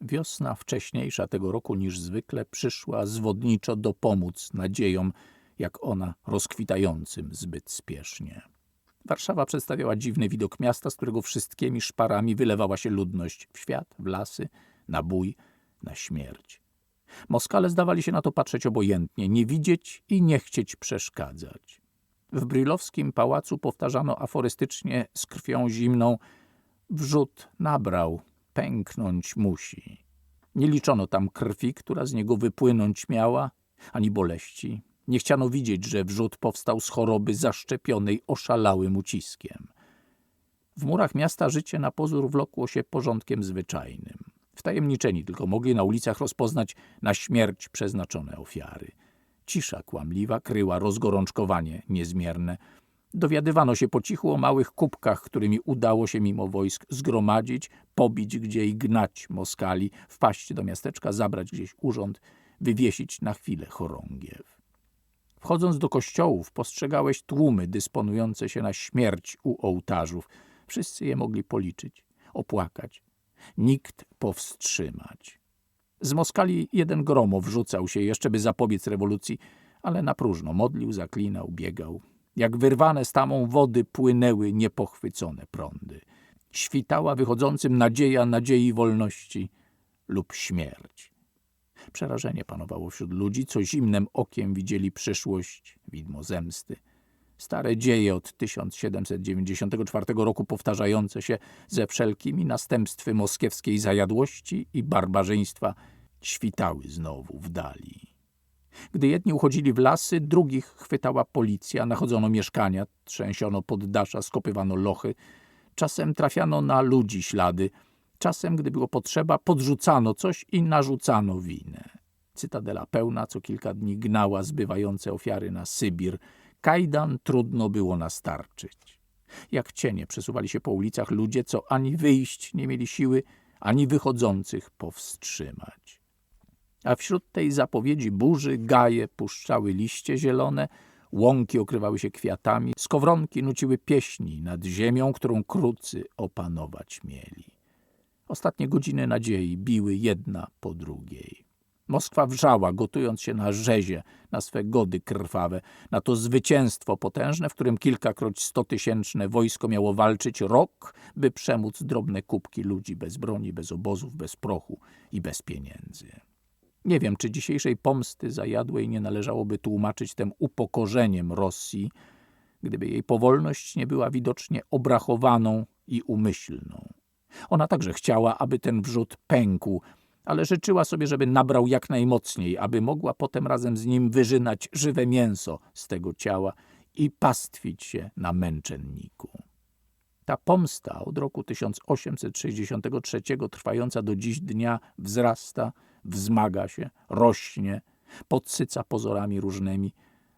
Wiosna wcześniejsza tego roku niż zwykle przyszła zwodniczo dopomóc nadziejom, jak ona rozkwitającym zbyt spiesznie. Warszawa przedstawiała dziwny widok miasta, z którego wszystkimi szparami wylewała się ludność w świat, w lasy, na bój, na śmierć. Moskale zdawali się na to patrzeć obojętnie, nie widzieć i nie chcieć przeszkadzać. W brylowskim pałacu powtarzano aforystycznie z krwią zimną wrzód nabrał, pęknąć musi. Nie liczono tam krwi, która z niego wypłynąć miała, ani boleści. Nie chciano widzieć, że wrzód powstał z choroby zaszczepionej oszalałym uciskiem. W murach miasta życie na pozór wlokło się porządkiem zwyczajnym. Wtajemniczeni tylko mogli na ulicach rozpoznać na śmierć przeznaczone ofiary. Cisza kłamliwa kryła rozgorączkowanie niezmierne. Dowiadywano się po cichu o małych kubkach, którymi udało się mimo wojsk zgromadzić, pobić gdzie i gnać Moskali, wpaść do miasteczka, zabrać gdzieś urząd, wywiesić na chwilę chorągiew. Wchodząc do kościołów, postrzegałeś tłumy dysponujące się na śmierć u ołtarzów. Wszyscy je mogli policzyć, opłakać. Nikt powstrzymać. Z Moskali jeden gromo wrzucał się jeszcze, by zapobiec rewolucji, ale na próżno modlił, zaklinał, biegał. Jak wyrwane z tamą wody płynęły niepochwycone prądy. Świtała wychodzącym nadzieja nadziei wolności lub śmierć. Przerażenie panowało wśród ludzi, co zimnym okiem widzieli przyszłość, widmo zemsty. Stare dzieje od 1794 roku powtarzające się ze wszelkimi następstwy moskiewskiej zajadłości i barbarzyństwa świtały znowu w dali. Gdy jedni uchodzili w lasy, drugich chwytała policja, nachodzono mieszkania, trzęsiono poddasza, skopywano lochy. Czasem trafiano na ludzi ślady, czasem, gdy było potrzeba, podrzucano coś i narzucano winę. Cytadela pełna co kilka dni gnała zbywające ofiary na Sybir. Kajdan trudno było nastarczyć. Jak cienie przesuwali się po ulicach ludzie, co ani wyjść nie mieli siły, ani wychodzących powstrzymać. A wśród tej zapowiedzi burzy gaje puszczały liście zielone, łąki okrywały się kwiatami, skowronki nuciły pieśni nad ziemią, którą krucy opanować mieli. Ostatnie godziny nadziei biły jedna po drugiej. Moskwa wrzała, gotując się na rzezie, na swe gody krwawe, na to zwycięstwo potężne, w którym kilkakroć stotysięczne wojsko miało walczyć rok, by przemóc drobne kubki ludzi bez broni, bez obozów, bez prochu i bez pieniędzy. Nie wiem, czy dzisiejszej pomsty zajadłej nie należałoby tłumaczyć tem upokorzeniem Rosji, gdyby jej powolność nie była widocznie obrachowaną i umyślną. Ona także chciała, aby ten wrzód pękł, ale życzyła sobie, żeby nabrał jak najmocniej, aby mogła potem razem z nim wyżynać żywe mięso z tego ciała i pastwić się na męczenniku. Ta pomsta od roku 1863 trwająca do dziś dnia wzrasta, wzmaga się, rośnie, podsyca pozorami różnymi.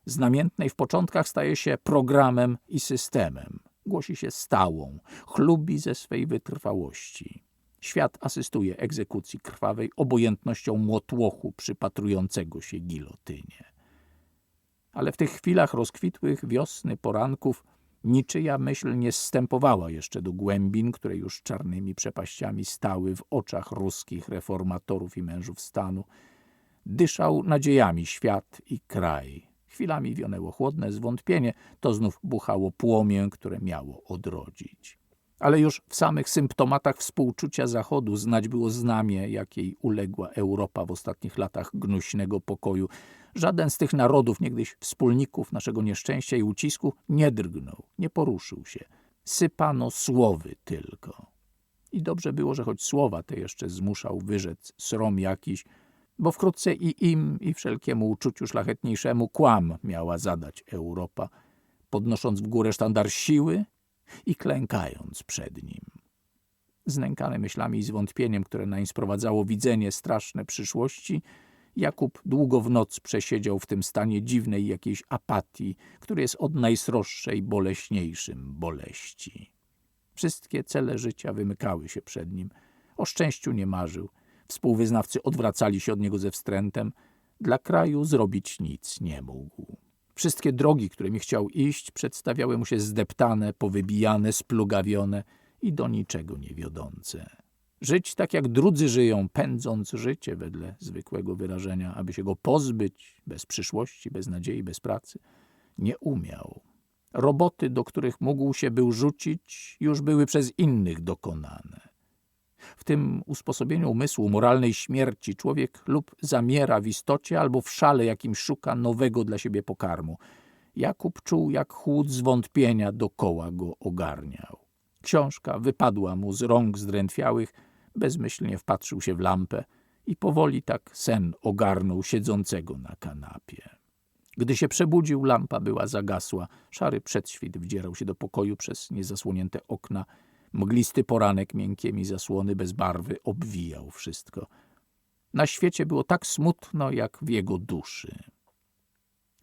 Z namiętnej w początkach staje się programem i systemem. Głosi się stałą, chlubi ze swej wytrwałości. Świat asystuje egzekucji krwawej obojętnością młotłochu przypatrującego się gilotynie. Ale w tych chwilach rozkwitłych wiosny poranków niczyja myśl nie zstępowała jeszcze do głębin, które już czarnymi przepaściami stały w oczach ruskich reformatorów i mężów stanu. Dyszał nadziejami świat i kraj. Chwilami wionęło chłodne zwątpienie, to znów buchało płomię, które miało odrodzić ale już w samych symptomatach współczucia Zachodu znać było znamie, jakiej uległa Europa w ostatnich latach gnuśnego pokoju. Żaden z tych narodów, niegdyś wspólników naszego nieszczęścia i ucisku, nie drgnął, nie poruszył się. Sypano słowy tylko. I dobrze było, że choć słowa te jeszcze zmuszał wyrzec srom jakiś, bo wkrótce i im, i wszelkiemu uczuciu szlachetniejszemu kłam miała zadać Europa, podnosząc w górę sztandar siły i klękając przed nim. Znękany myślami i zwątpieniem, które nań sprowadzało widzenie straszne przyszłości, Jakub długo w noc przesiedział w tym stanie dziwnej jakiejś apatii, który jest od najsroższej, boleśniejszym boleści. Wszystkie cele życia wymykały się przed nim. O szczęściu nie marzył. Współwyznawcy odwracali się od niego ze wstrętem. Dla kraju zrobić nic nie mógł. Wszystkie drogi, którymi chciał iść, przedstawiały mu się zdeptane, powybijane, splugawione i do niczego nie wiodące. Żyć tak jak drudzy żyją, pędząc życie wedle zwykłego wyrażenia, aby się go pozbyć, bez przyszłości, bez nadziei, bez pracy. Nie umiał. Roboty, do których mógł się był rzucić, już były przez innych dokonane. W tym usposobieniu umysłu moralnej śmierci człowiek lub zamiera w istocie, albo w szale jakim szuka nowego dla siebie pokarmu. Jakub czuł, jak chłód zwątpienia dokoła go ogarniał. Książka wypadła mu z rąk zdrętwiałych, bezmyślnie wpatrzył się w lampę i powoli tak sen ogarnął siedzącego na kanapie. Gdy się przebudził, lampa była zagasła. Szary przedświt wdzierał się do pokoju przez niezasłonięte okna. Mglisty poranek miękkimi zasłony bez barwy obwijał wszystko. Na świecie było tak smutno, jak w jego duszy.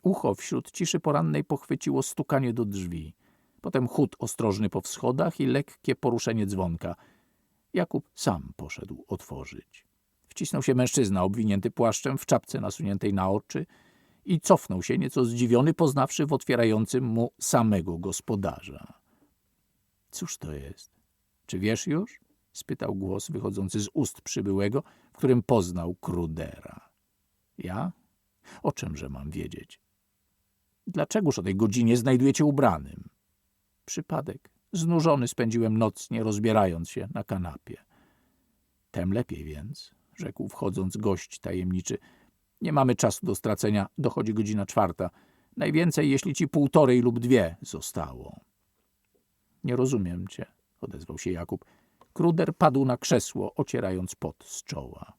Ucho wśród ciszy porannej pochwyciło stukanie do drzwi. Potem chód ostrożny po wschodach i lekkie poruszenie dzwonka. Jakub sam poszedł otworzyć. Wcisnął się mężczyzna obwinięty płaszczem w czapce nasuniętej na oczy i cofnął się nieco zdziwiony, poznawszy w otwierającym mu samego gospodarza. Cóż to jest? Czy wiesz już? spytał głos wychodzący z ust przybyłego, w którym poznał Krudera. Ja? O czymże mam wiedzieć? Dlaczegoż o tej godzinie znajdujecie ubranym? Przypadek. Znużony spędziłem noc, nie rozbierając się na kanapie. Tem lepiej więc, rzekł wchodząc gość tajemniczy. Nie mamy czasu do stracenia, dochodzi godzina czwarta. Najwięcej, jeśli ci półtorej lub dwie zostało. Nie rozumiem cię, odezwał się Jakub. Kruder padł na krzesło, ocierając pot z czoła.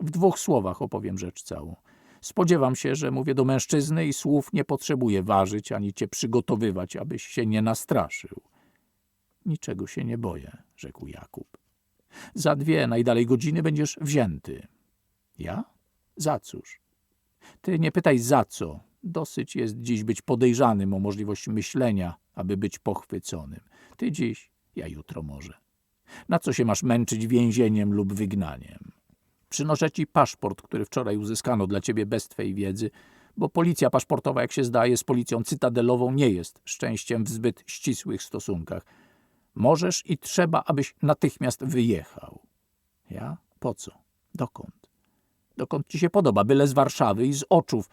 W dwóch słowach opowiem rzecz całą. Spodziewam się, że mówię do mężczyzny i słów nie potrzebuję ważyć ani cię przygotowywać, abyś się nie nastraszył. Niczego się nie boję, rzekł Jakub. Za dwie najdalej godziny będziesz wzięty. Ja? Za cóż? Ty nie pytaj za co. Dosyć jest dziś być podejrzanym o możliwość myślenia, aby być pochwyconym. Ty dziś, ja jutro może. Na co się masz męczyć więzieniem lub wygnaniem? Przynoszę ci paszport, który wczoraj uzyskano dla ciebie bez twej wiedzy, bo policja paszportowa, jak się zdaje, z policją cytadelową nie jest szczęściem w zbyt ścisłych stosunkach. Możesz i trzeba, abyś natychmiast wyjechał. Ja? Po co? Dokąd? Dokąd ci się podoba, byle z Warszawy i z oczów,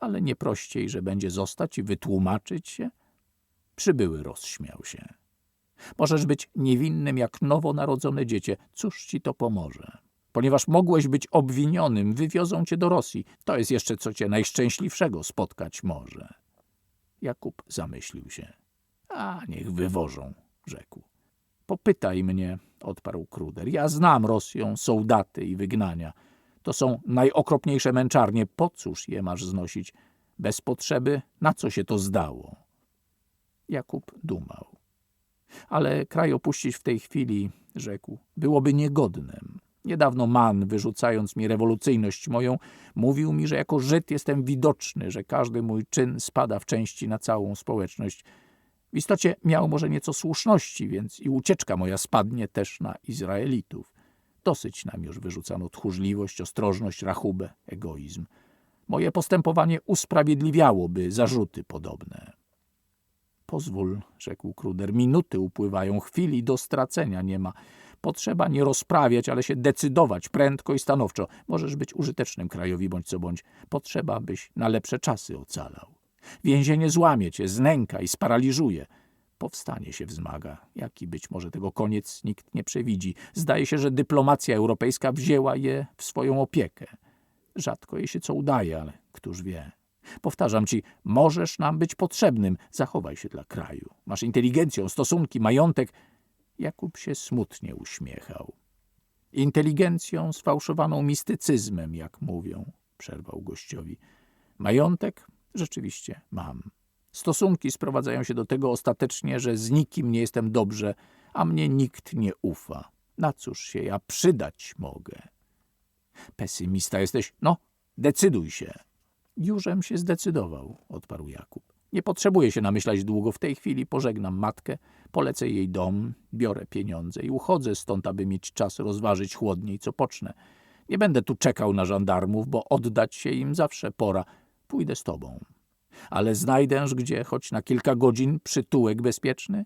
ale nie prościej, że będzie zostać i wytłumaczyć się? Przybyły rozśmiał się. Możesz być niewinnym jak nowonarodzone dziecię. Cóż ci to pomoże? Ponieważ mogłeś być obwinionym, wywiozą cię do Rosji. To jest jeszcze co cię najszczęśliwszego spotkać może. Jakub zamyślił się. A, niech wywożą, rzekł. Popytaj mnie, odparł Kruder. Ja znam Rosją, sołdaty i wygnania. To są najokropniejsze męczarnie. Po cóż je masz znosić? Bez potrzeby? Na co się to zdało? Jakub dumał. Ale kraj opuścić w tej chwili, rzekł, byłoby niegodnym. Niedawno Man, wyrzucając mi rewolucyjność moją, mówił mi, że jako Żyd jestem widoczny, że każdy mój czyn spada w części na całą społeczność. W istocie miał może nieco słuszności, więc i ucieczka moja spadnie też na Izraelitów. Dosyć nam już wyrzucano tchórzliwość, ostrożność, rachubę, egoizm. Moje postępowanie usprawiedliwiałoby zarzuty podobne. Pozwól, rzekł Kruder, minuty upływają, chwili do stracenia nie ma. Potrzeba nie rozprawiać, ale się decydować prędko i stanowczo. Możesz być użytecznym krajowi bądź co bądź. Potrzeba, byś na lepsze czasy ocalał. Więzienie złamie cię, znęka i sparaliżuje. Powstanie się wzmaga. Jaki być może tego koniec nikt nie przewidzi. Zdaje się, że dyplomacja europejska wzięła je w swoją opiekę. Rzadko jej się co udaje, ale któż wie. Powtarzam ci, możesz nam być potrzebnym. Zachowaj się dla kraju. Masz inteligencję, stosunki, majątek. Jakub się smutnie uśmiechał. Inteligencją sfałszowaną mistycyzmem, jak mówią, przerwał gościowi. Majątek? Rzeczywiście mam. Stosunki sprowadzają się do tego ostatecznie, że z nikim nie jestem dobrze, a mnie nikt nie ufa. Na cóż się ja przydać mogę? Pesymista jesteś? No, decyduj się. Jużem się zdecydował, odparł Jakub. Nie potrzebuję się namyślać długo. W tej chwili pożegnam matkę, polecę jej dom, biorę pieniądze i uchodzę stąd, aby mieć czas rozważyć chłodniej, co pocznę. Nie będę tu czekał na żandarmów, bo oddać się im zawsze pora. Pójdę z tobą. Ale znajdę gdzie, choć na kilka godzin, przytułek bezpieczny?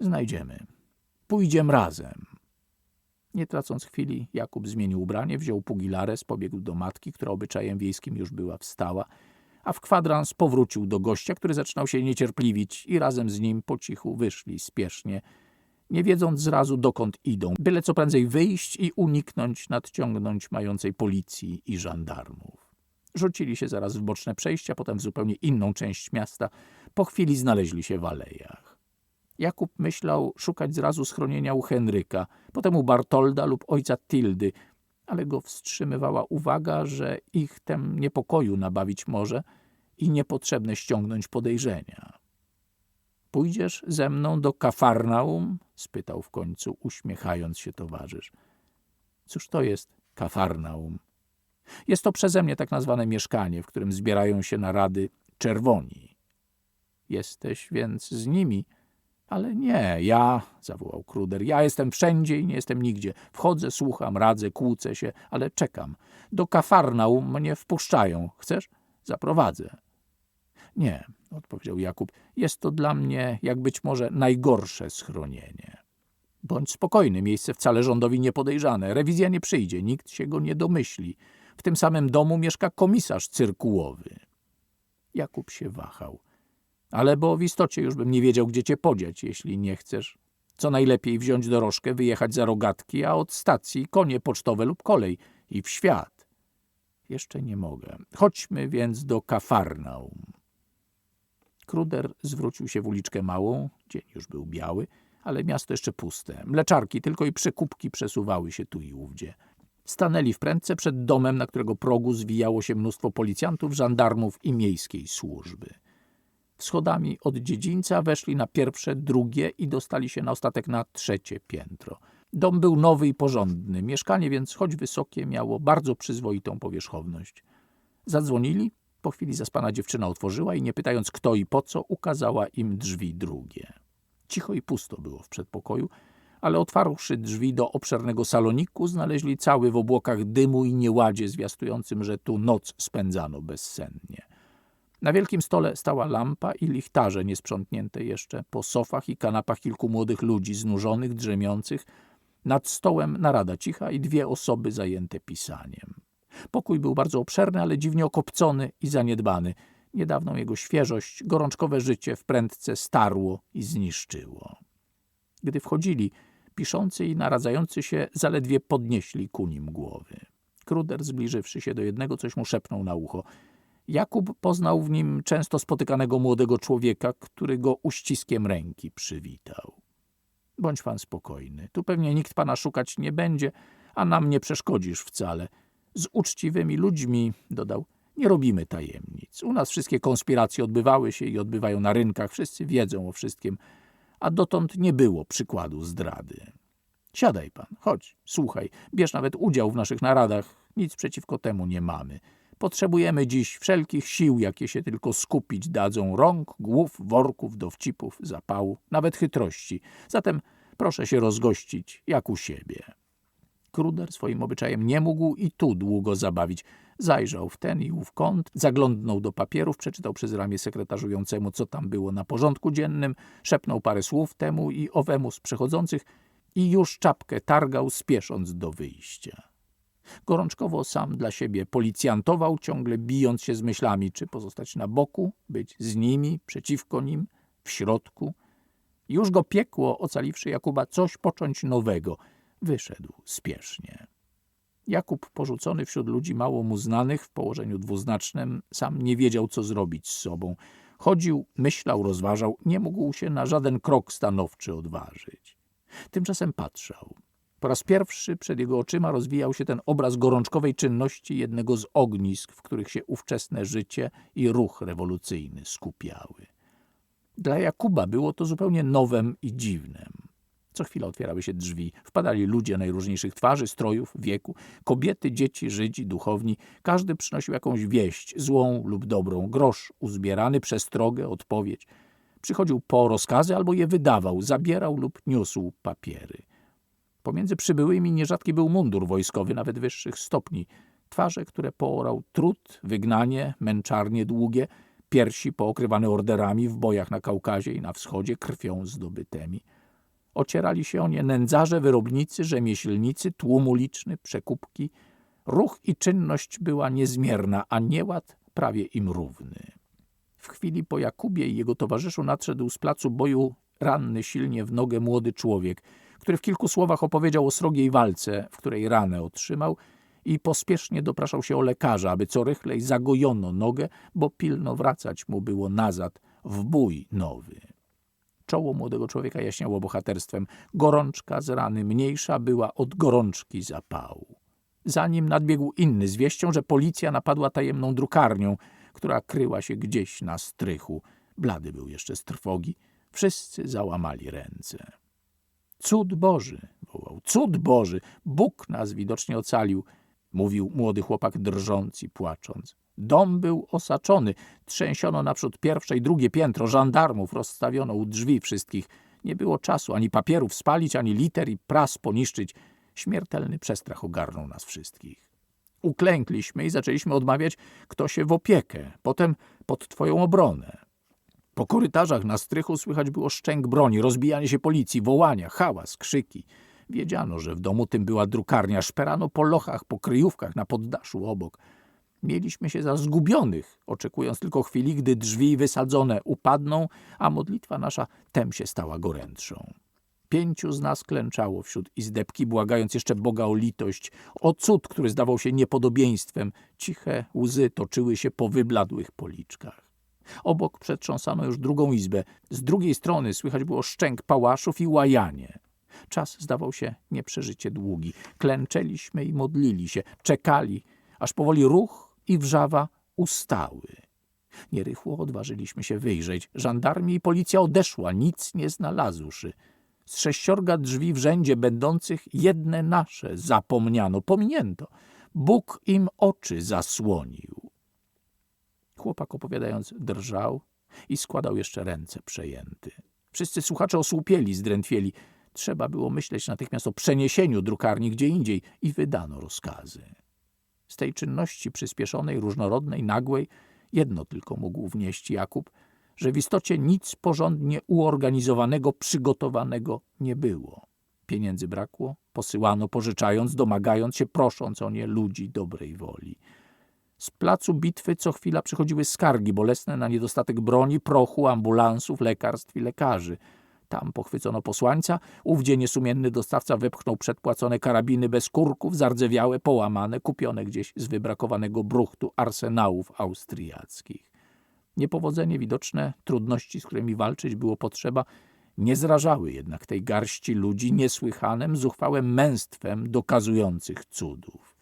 Znajdziemy. Pójdziemy razem. Nie tracąc chwili, Jakub zmienił ubranie, wziął pugilares, pobiegł do matki, która obyczajem wiejskim już była wstała, a w kwadrans powrócił do gościa, który zaczynał się niecierpliwić i razem z nim po cichu wyszli spiesznie, nie wiedząc zrazu dokąd idą, byle co prędzej wyjść i uniknąć nadciągnąć mającej policji i żandarmów. Rzucili się zaraz w boczne przejścia, potem w zupełnie inną część miasta. Po chwili znaleźli się w alejach. Jakub myślał szukać zrazu schronienia u Henryka, potem u Bartolda lub ojca Tildy, ale go wstrzymywała uwaga, że ich tem niepokoju nabawić może i niepotrzebne ściągnąć podejrzenia. Pójdziesz ze mną do Kafarnaum? spytał w końcu, uśmiechając się towarzysz. Cóż to jest Kafarnaum? Jest to przeze mnie tak nazwane mieszkanie, w którym zbierają się narady czerwoni. Jesteś więc z nimi? Ale nie, ja, zawołał Kruder, ja jestem wszędzie i nie jestem nigdzie. Wchodzę, słucham, radzę, kłócę się, ale czekam. Do Kafarnaum mnie wpuszczają. Chcesz? Zaprowadzę. Nie, odpowiedział Jakub, jest to dla mnie, jak być może, najgorsze schronienie. Bądź spokojny, miejsce wcale rządowi nie podejrzane. Rewizja nie przyjdzie, nikt się go nie domyśli. W tym samym domu mieszka komisarz cyrkułowy. Jakub się wahał. Ale bo w istocie już bym nie wiedział, gdzie cię podziać, jeśli nie chcesz. Co najlepiej wziąć dorożkę, wyjechać za rogatki, a od stacji konie pocztowe lub kolej i w świat. Jeszcze nie mogę. Chodźmy więc do Kafarnaum. Kruder zwrócił się w uliczkę małą, dzień już był biały, ale miasto jeszcze puste. Mleczarki tylko i przekupki przesuwały się tu i ówdzie. Stanęli w prędce przed domem, na którego progu zwijało się mnóstwo policjantów, żandarmów i miejskiej służby. Schodami od dziedzińca weszli na pierwsze, drugie i dostali się na ostatek na trzecie piętro. Dom był nowy i porządny, mieszkanie więc, choć wysokie, miało bardzo przyzwoitą powierzchowność. Zadzwonili, po chwili zaspana dziewczyna otworzyła i nie pytając kto i po co, ukazała im drzwi drugie. Cicho i pusto było w przedpokoju, ale otwarłszy drzwi do obszernego saloniku, znaleźli cały w obłokach dymu i nieładzie zwiastującym, że tu noc spędzano bezsennie. Na wielkim stole stała lampa i lichtarze niesprzątnięte jeszcze, po sofach i kanapach kilku młodych ludzi znużonych, drzemiących, nad stołem narada cicha i dwie osoby zajęte pisaniem. Pokój był bardzo obszerny, ale dziwnie okopcony i zaniedbany. Niedawną jego świeżość, gorączkowe życie w prędce starło i zniszczyło. Gdy wchodzili, piszący i naradzający się zaledwie podnieśli ku nim głowy. Kruder, zbliżywszy się do jednego, coś mu szepnął na ucho. Jakub poznał w nim często spotykanego młodego człowieka, który go uściskiem ręki przywitał. Bądź pan spokojny. Tu pewnie nikt pana szukać nie będzie, a nam nie przeszkodzisz wcale – z uczciwymi ludźmi, dodał, nie robimy tajemnic. U nas wszystkie konspiracje odbywały się i odbywają na rynkach, wszyscy wiedzą o wszystkim, a dotąd nie było przykładu zdrady. Siadaj pan, chodź, słuchaj, bierz nawet udział w naszych naradach, nic przeciwko temu nie mamy. Potrzebujemy dziś wszelkich sił, jakie się tylko skupić dadzą, rąk, głów, worków, dowcipów, zapału, nawet chytrości. Zatem proszę się rozgościć jak u siebie. Kruder swoim obyczajem nie mógł i tu długo zabawić. Zajrzał w ten i ów kąt, zaglądnął do papierów, przeczytał przez ramię sekretarzującemu, co tam było na porządku dziennym, szepnął parę słów temu i owemu z przechodzących i już czapkę targał, spiesząc do wyjścia. Gorączkowo sam dla siebie policjantował, ciągle bijąc się z myślami, czy pozostać na boku, być z nimi, przeciwko nim, w środku. Już go piekło, ocaliwszy Jakuba, coś począć nowego – wyszedł spiesznie. Jakub, porzucony wśród ludzi mało mu znanych w położeniu dwuznacznym, sam nie wiedział, co zrobić z sobą. Chodził, myślał, rozważał, nie mógł się na żaden krok stanowczy odważyć. Tymczasem patrzał. Po raz pierwszy przed jego oczyma rozwijał się ten obraz gorączkowej czynności jednego z ognisk, w których się ówczesne życie i ruch rewolucyjny skupiały. Dla Jakuba było to zupełnie nowem i dziwnem. Co chwila otwierały się drzwi. Wpadali ludzie najróżniejszych twarzy, strojów, wieku. Kobiety, dzieci, Żydzi, duchowni. Każdy przynosił jakąś wieść, złą lub dobrą. Grosz uzbierany, przestrogę, odpowiedź. Przychodził po rozkazy albo je wydawał, zabierał lub niósł papiery. Pomiędzy przybyłymi nierzadki był mundur wojskowy, nawet wyższych stopni. Twarze, które poorał trud, wygnanie, męczarnie długie, piersi pookrywane orderami w bojach na Kaukazie i na wschodzie, krwią zdobytymi Ocierali się o nie nędzarze, wyrobnicy, rzemieślnicy, tłum uliczny, przekupki. Ruch i czynność była niezmierna, a nieład prawie im równy. W chwili po Jakubie i jego towarzyszu nadszedł z placu boju ranny silnie w nogę młody człowiek, który w kilku słowach opowiedział o srogiej walce, w której ranę otrzymał i pospiesznie dopraszał się o lekarza, aby co rychlej zagojono nogę, bo pilno wracać mu było nazad w bój nowy. Czoło młodego człowieka jaśniało bohaterstwem. Gorączka z rany mniejsza była od gorączki zapału. Zanim nadbiegł inny z wieścią, że policja napadła tajemną drukarnią, która kryła się gdzieś na strychu. Blady był jeszcze z trwogi. Wszyscy załamali ręce. Cud Boży, wołał, cud Boży, Bóg nas widocznie ocalił, mówił młody chłopak drżąc i płacząc. Dom był osaczony, trzęsiono naprzód pierwsze i drugie piętro, żandarmów rozstawiono u drzwi wszystkich. Nie było czasu ani papierów spalić, ani liter i pras poniszczyć. Śmiertelny przestrach ogarnął nas wszystkich. Uklękliśmy i zaczęliśmy odmawiać, kto się w opiekę, potem pod twoją obronę. Po korytarzach na strychu słychać było szczęk broni, rozbijanie się policji, wołania, hałas, krzyki. Wiedziano, że w domu tym była drukarnia, szperano po lochach, po kryjówkach, na poddaszu obok. Mieliśmy się za zgubionych, oczekując tylko chwili, gdy drzwi wysadzone upadną, a modlitwa nasza tem się stała gorętszą. Pięciu z nas klęczało wśród izdebki, błagając jeszcze Boga o litość, o cud, który zdawał się niepodobieństwem. Ciche łzy toczyły się po wybladłych policzkach. Obok przetrząsano już drugą izbę. Z drugiej strony słychać było szczęk pałaszów i łajanie. Czas zdawał się nieprzeżycie długi. Klęczeliśmy i modlili się, czekali, aż powoli ruch i wrzawa ustały. Nierychło odważyliśmy się wyjrzeć. Żandarmi i policja odeszła, nic nie znalazłszy. Z sześciorga drzwi w rzędzie będących jedne nasze zapomniano, pominięto. Bóg im oczy zasłonił. Chłopak opowiadając drżał i składał jeszcze ręce przejęty. Wszyscy słuchacze osłupieli, zdrętwieli. Trzeba było myśleć natychmiast o przeniesieniu drukarni gdzie indziej i wydano rozkazy. Z tej czynności przyspieszonej, różnorodnej, nagłej, jedno tylko mógł wnieść Jakub, że w istocie nic porządnie uorganizowanego, przygotowanego nie było. Pieniędzy brakło, posyłano pożyczając, domagając się, prosząc o nie ludzi dobrej woli. Z placu bitwy co chwila przychodziły skargi bolesne na niedostatek broni, prochu, ambulansów, lekarstw i lekarzy. Tam pochwycono posłańca, ówdzie niesumienny dostawca wepchnął przedpłacone karabiny bez kurków, zardzewiałe, połamane, kupione gdzieś z wybrakowanego bruchtu arsenałów austriackich. Niepowodzenie widoczne, trudności, z którymi walczyć było potrzeba, nie zrażały jednak tej garści ludzi niesłychanym, zuchwałym męstwem dokazujących cudów.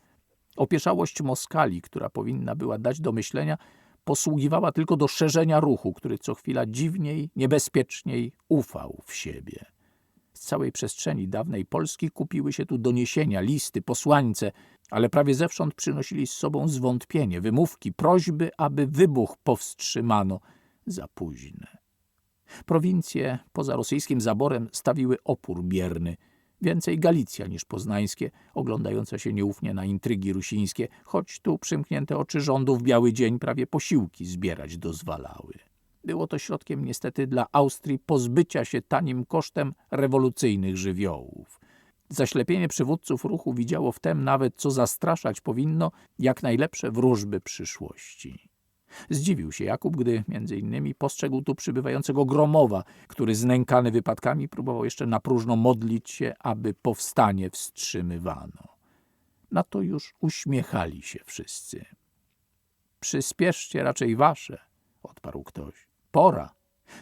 Opieszałość Moskali, która powinna była dać do myślenia, posługiwała tylko do szerzenia ruchu, który co chwila dziwniej, niebezpieczniej ufał w siebie. Z całej przestrzeni dawnej Polski kupiły się tu doniesienia, listy, posłańce, ale prawie zewsząd przynosili z sobą zwątpienie, wymówki, prośby, aby wybuch powstrzymano za późne. Prowincje poza rosyjskim zaborem stawiły opór bierny – Więcej Galicja niż poznańskie, oglądające się nieufnie na intrygi rusińskie, choć tu przymknięte oczy rządu w biały dzień prawie posiłki zbierać dozwalały. Było to środkiem niestety dla Austrii pozbycia się tanim kosztem rewolucyjnych żywiołów. Zaślepienie przywódców ruchu widziało w tem nawet, co zastraszać powinno, jak najlepsze wróżby przyszłości. Zdziwił się Jakub, gdy między innymi postrzegł tu przybywającego Gromowa, który znękany wypadkami próbował jeszcze na próżno modlić się, aby powstanie wstrzymywano. Na to już uśmiechali się wszyscy. Przyspieszcie raczej wasze, odparł ktoś. Pora.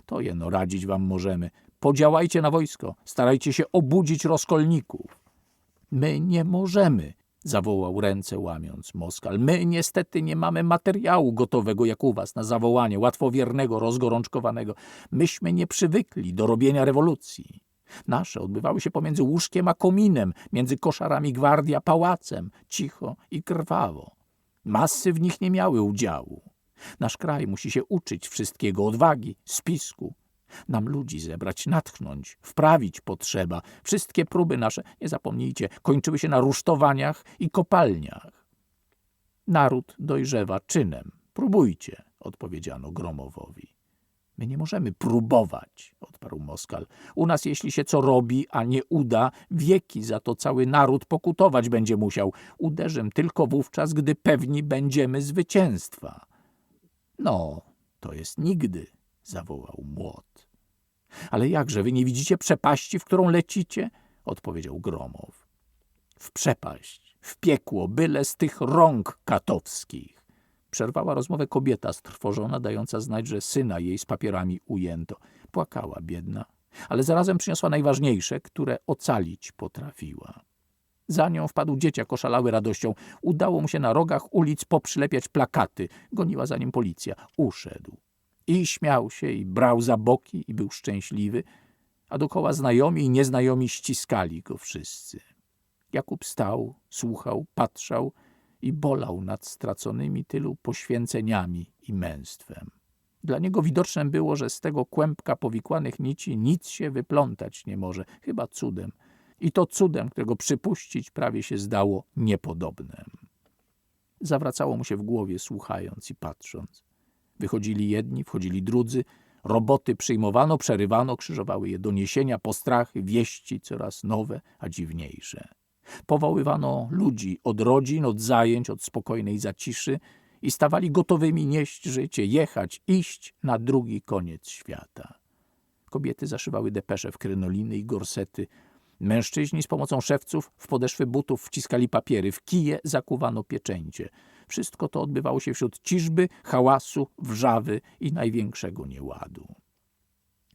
To jeno radzić wam możemy. Podziałajcie na wojsko, starajcie się obudzić rozkolników. My nie możemy, zawołał ręce łamiąc Moskal. My niestety nie mamy materiału gotowego jak u was na zawołanie, łatwowiernego, rozgorączkowanego. Myśmy nie przywykli do robienia rewolucji. Nasze odbywały się pomiędzy łóżkiem a kominem, między koszarami gwardii a pałacem, cicho i krwawo. Masy w nich nie miały udziału. Nasz kraj musi się uczyć wszystkiego, odwagi, spisku, nam ludzi zebrać, natchnąć, wprawić potrzeba. Wszystkie próby nasze, nie zapomnijcie, kończyły się na rusztowaniach i kopalniach. Naród dojrzewa czynem. Próbujcie, odpowiedziano Gromowowi. My nie możemy próbować, odparł Moskal. U nas jeśli się co robi, a nie uda, wieki za to cały naród pokutować będzie musiał. Uderzę tylko wówczas, gdy pewni będziemy zwycięstwa. No, to jest nigdy, zawołał młot. Ale jakże, wy nie widzicie przepaści, w którą lecicie? odpowiedział Gromow. W przepaść, w piekło, byle z tych rąk katowskich. Przerwała rozmowę kobieta strwożona, dająca znać, że syna jej z papierami ujęto. Płakała biedna, ale zarazem przyniosła najważniejsze, które ocalić potrafiła. Za nią wpadł dzieciak oszalały radością. Udało mu się na rogach ulic poprzylepiać plakaty. Goniła za nim policja. Uszedł. I śmiał się, i brał za boki, i był szczęśliwy, a dokoła znajomi i nieznajomi ściskali go wszyscy. Jakub stał, słuchał, patrzał i bolał nad straconymi tylu poświęceniami i męstwem. Dla niego widocznem było, że z tego kłębka powikłanych nici nic się wyplątać nie może, chyba cudem. I to cudem, którego przypuścić prawie się zdało niepodobnem. Zawracało mu się w głowie, słuchając i patrząc. Wychodzili jedni, wchodzili drudzy, roboty przyjmowano, przerywano, krzyżowały je doniesienia, postrachy, wieści coraz nowe, a dziwniejsze. Powoływano ludzi od rodzin, od zajęć, od spokojnej zaciszy i stawali gotowymi nieść życie, jechać, iść na drugi koniec świata. Kobiety zaszywały depesze w krynoliny i gorsety. Mężczyźni z pomocą szewców w podeszwy butów wciskali papiery, w kije zakuwano pieczęcie. Wszystko to odbywało się wśród ciżby, hałasu, wrzawy i największego nieładu.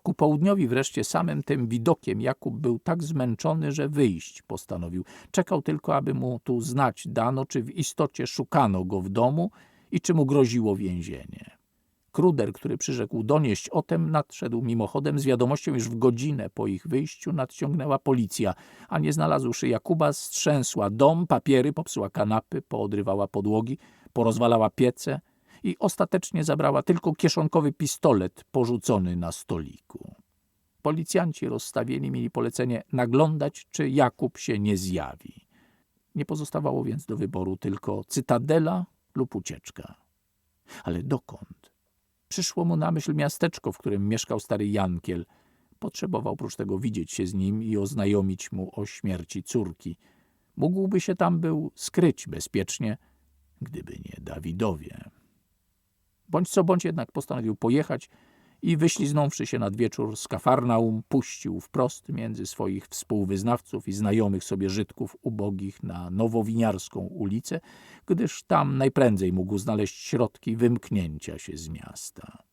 Ku południowi wreszcie samym tym widokiem Jakub był tak zmęczony, że wyjść postanowił. Czekał tylko, aby mu tu znać dano, czy w istocie szukano go w domu i czy mu groziło więzienie. Kruder, który przyrzekł donieść o tem, nadszedł mimochodem z wiadomością, iż w godzinę po ich wyjściu nadciągnęła policja, a nie znalazłszy Jakuba, strzęsła dom, papiery, popsuła kanapy, poodrywała podłogi, porozwalała piece i ostatecznie zabrała tylko kieszonkowy pistolet porzucony na stoliku. Policjanci rozstawieni mieli polecenie naglądać, czy Jakub się nie zjawi. Nie pozostawało więc do wyboru tylko cytadela lub ucieczka. Ale dokąd? Przyszło mu na myśl miasteczko, w którym mieszkał stary Jankiel. Potrzebował prócz tego widzieć się z nim i oznajomić mu o śmierci córki. Mógłby się tam był skryć bezpiecznie, gdyby nie Dawidowie. Bądź co bądź jednak postanowił pojechać i wyśliznąwszy się nad wieczór z Kafarnaum, puścił wprost między swoich współwyznawców i znajomych sobie Żydków ubogich na Nowowiniarską ulicę, gdyż tam najprędzej mógł znaleźć środki wymknięcia się z miasta.